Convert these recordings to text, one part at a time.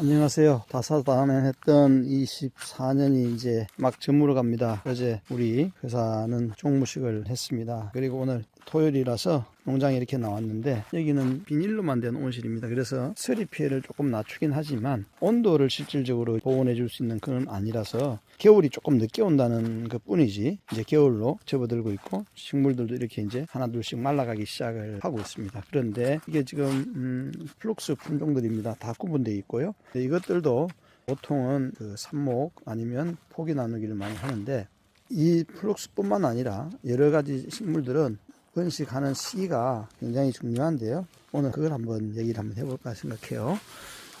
안녕하세요. 다사다난했던 24년이 이제 막 저물어 갑니다. 어제 우리 회사는 종무식을 했습니다. 그리고 오늘 토요일이라서 농장에 이렇게 나왔는데 여기는 비닐로만 된 온실입니다. 그래서 서리 피해를 조금 낮추긴 하지만 온도를 실질적으로 보온해 줄 수 있는 그건 아니라서 겨울이 조금 늦게 온다는 것 뿐이지 이제 겨울로 접어들고 있고 식물들도 이렇게 이제 하나 둘씩 말라가기 시작을 하고 있습니다. 그런데 이게 지금 음, 플룩스 품종들입니다. 다 구분되어 있고요. 네, 이것들도 보통은 그 삽목 아니면 포기 나누기를 많이 하는데 이 플룩스뿐만 아니라 여러 가지 식물들은 번식하는 시기가 굉장히 중요한데요. 오늘 그걸 한번 얘기를 한번 해볼까 생각해요.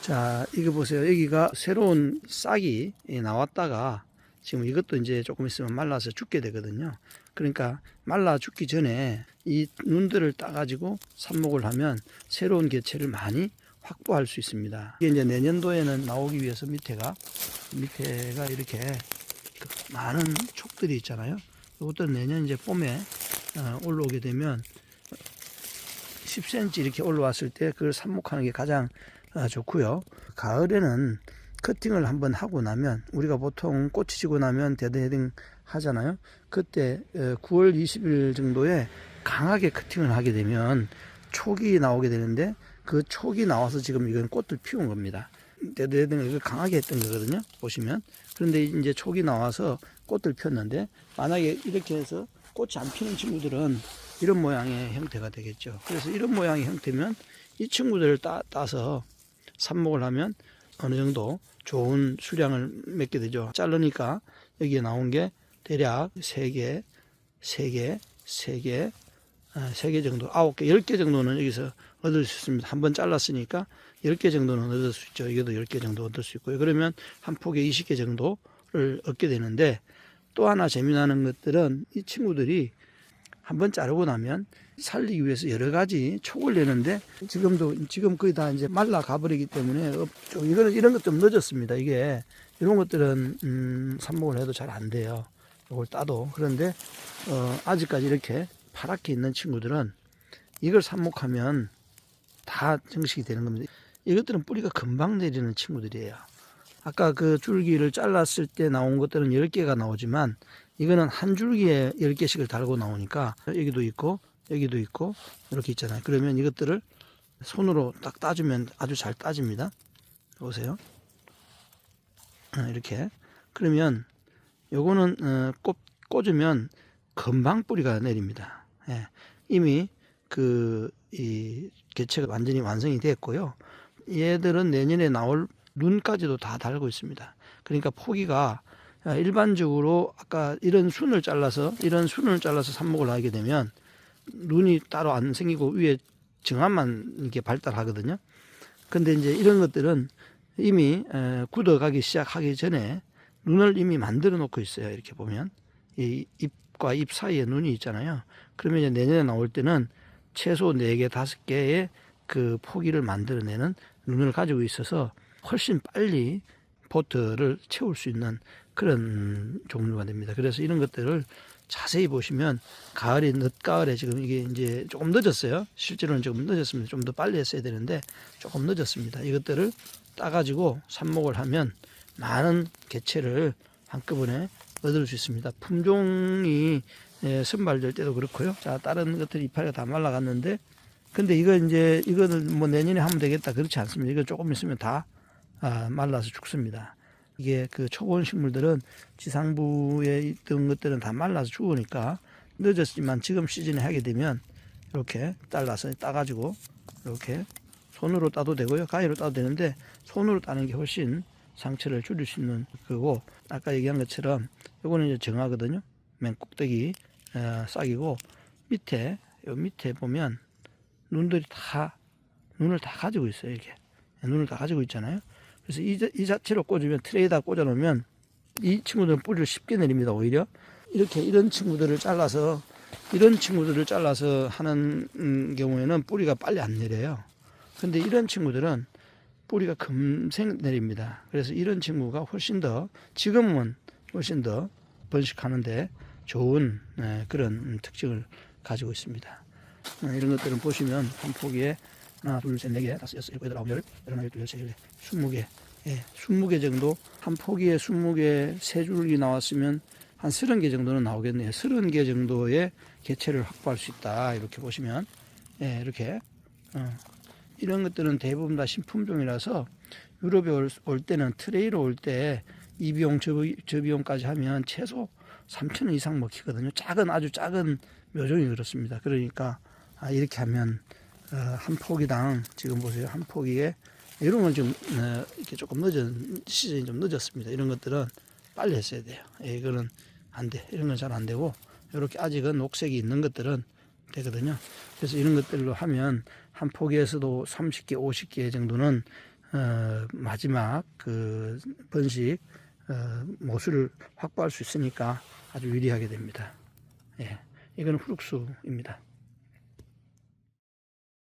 자, 이거 보세요. 여기가 새로운 싹이 나왔다가 지금 이것도 이제 조금 있으면 말라서 죽게 되거든요. 그러니까 말라 죽기 전에 이 눈들을 따가지고 삽목을 하면 새로운 개체를 많이 확보할 수 있습니다. 이게 이제 내년도에는 나오기 위해서 밑에가 밑에가 이렇게 그 많은 촉들이 있잖아요. 이것도 내년 이제 봄에 어, 올라오게 되면 10cm 이렇게 올라왔을 때 그걸 삽목하는 게 가장 어, 좋고요. 가을에는 커팅을 한번 하고 나면 우리가 보통 꽃이 지고 나면 데드헤딩 하잖아요. 그때 어, 9월 20일 정도에 강하게 커팅을 하게 되면 촉이 나오게 되는데 그 촉이 나와서 지금 이건 꽃을 피운 겁니다. 데드헤딩을 강하게 했던 거거든요. 보시면 그런데 이제 촉이 나와서 꽃을 폈는데 만약에 이렇게 해서 꽃이 안 피는 친구들은 이런 모양의 형태가 되겠죠. 그래서 이런 모양의 형태면 이 친구들을 따, 따서 삽목을 하면 어느 정도 좋은 수량을 맺게 되죠. 자르니까 여기에 나온 게 대략 3개, 3개, 3개, 3개 정도, 9개, 10개 정도는 여기서 얻을 수 있습니다. 한 번 잘랐으니까 10개 정도는 얻을 수 있죠. 이게도 10개 정도 얻을 수 있고요. 그러면 한 폭에 20개 정도를 얻게 되는데 또 하나 재미나는 것들은 이 친구들이 한번 자르고 나면 살리기 위해서 여러 가지 촉을 내는데 지금도 지금 거의 다 이제 말라 가버리기 때문에 없죠. 이거는 이런 것 좀 늦었습니다. 이게 이런 것들은 음, 삽목을 해도 잘 안 돼요. 이걸 따도 그런데 어, 아직까지 이렇게 파랗게 있는 친구들은 이걸 삽목하면 다 정식이 되는 겁니다. 이것들은 뿌리가 금방 내리는 친구들이에요. 아까 그 줄기를 잘랐을 때 나온 것들은 10개가 나오지만 이거는 한 줄기에 10개씩을 달고 나오니까 여기도 있고 여기도 있고 이렇게 있잖아요. 그러면 이것들을 손으로 딱 따주면 아주 잘 따집니다. 보세요. 어, 이렇게. 그러면 요거는 어, 꽂, 꽂으면 금방 뿌리가 내립니다. 예. 이미 그 이 개체가 완전히 완성이 됐고요. 얘들은 내년에 나올 눈까지도 다 달고 있습니다. 그러니까 포기가 일반적으로 아까 이런 순을 잘라서 이런 순을 잘라서 삽목을 하게 되면 눈이 따로 안 생기고 위에 정합만 이렇게 발달하거든요. 근데 이제 이런 것들은 이미 굳어가기 시작하기 전에 눈을 이미 만들어 놓고 있어요. 이렇게 보면 이 잎과 잎 사이에 눈이 있잖아요. 그러면 이제 내년에 나올 때는 최소 4개, 5개의 그 포기를 만들어내는 눈을 가지고 있어서 훨씬 빨리 포트를 채울 수 있는 그런 종류가 됩니다. 그래서 이런 것들을 자세히 보시면 가을이 늦가을에 지금 이게 이제 조금 늦었어요. 실제로는 조금 늦었습니다. 좀 더 빨리 했어야 되는데 조금 늦었습니다. 이것들을 따가지고 삽목을 하면 많은 개체를 한꺼번에 얻을 수 있습니다. 품종이 예, 선발될 때도 그렇고요. 자, 다른 것들이 이파리가 다 말라갔는데, 근데 이거 이제, 이거는 뭐 내년에 하면 되겠다. 그렇지 않습니다. 이거 조금 있으면 다 아, 말라서 죽습니다. 이게 그 초본 식물들은 지상부에 있던 것들은 다 말라서 죽으니까 늦었지만 지금 시즌에 하게 되면 이렇게 잘라서 따가지고 이렇게 손으로 따도 되고요. 가위로 따도 되는데 손으로 따는 게 훨씬 상처를 줄일 수 있는 거고 아까 얘기한 것처럼 이거는 이제 정하거든요. 맨 꼭대기 어, 싹이고 밑에 요 밑에 보면 눈들이 다 눈을 다 가지고 있어요. 이렇게 눈을 다 가지고 있잖아요. 그래서 이, 자- 이 자체로 꽂으면 트레이에다 꽂아 놓으면 이 친구들은 뿌리를 쉽게 내립니다. 오히려 이렇게 이런 친구들을 잘라서 이런 친구들을 잘라서 하는 음, 경우에는 뿌리가 빨리 안 내려요. 근데 이런 친구들은 뿌리가 금생 내립니다. 그래서 이런 친구가 훨씬 더 지금은 훨씬 더 번식하는데 좋은 예, 그런 특징을 가지고 있습니다. 어, 이런 것들은 보시면 한 포기에 하나, 둘, 셋, 네 개, 다섯, 여섯, 일곱, 여덟, 아홉, 열, 열하나, 열둘, 열세, 열네, 스무 개, 예, 20개 정도 한 포기에 20개 세 줄기 나왔으면 한 30개 정도는 나오겠네요. 30개 정도의 개체를 확보할 수 있다. 이렇게 보시면 예, 이렇게 어, 이런 것들은 대부분 다 신품종이라서 유럽에 올, 올 때는 트레이로 올 때 이 비용 저, 저 비용까지 하면 최소 3천 원 이상 먹히거든요. 작은 아주 작은 묘종이 그렇습니다. 그러니까 아, 이렇게 하면 어, 한 포기당 지금 보세요 한 포기에 이런 건좀 어, 이렇게 조금 늦은 시즌이 좀 늦었습니다. 이런 것들은 빨리 했어야 돼요. 예, 이거는 안 돼. 이런 건 잘 안 되고 이렇게 아직은 녹색이 있는 것들은 되거든요. 그래서 이런 것들로 하면 한 포기에서도 30개, 50개 정도는 어, 마지막 그 번식 어, 모수를 확보할 수 있으니까 아주 유리하게 됩니다. 예, 이건 후룩수입니다.